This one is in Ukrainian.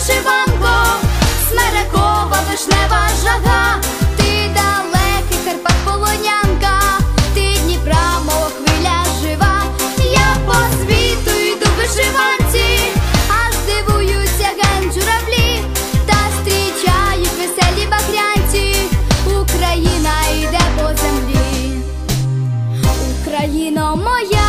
вишиванко, смерекова вишнева жага, ти далекий Карпат полонянка, ти Дніпра, мов хвиля жива. Я по світу йду в вишиванці, аж дивуються генджуравлі, та зустрічають веселі багрянці. Україна йде по землі. Україно моя.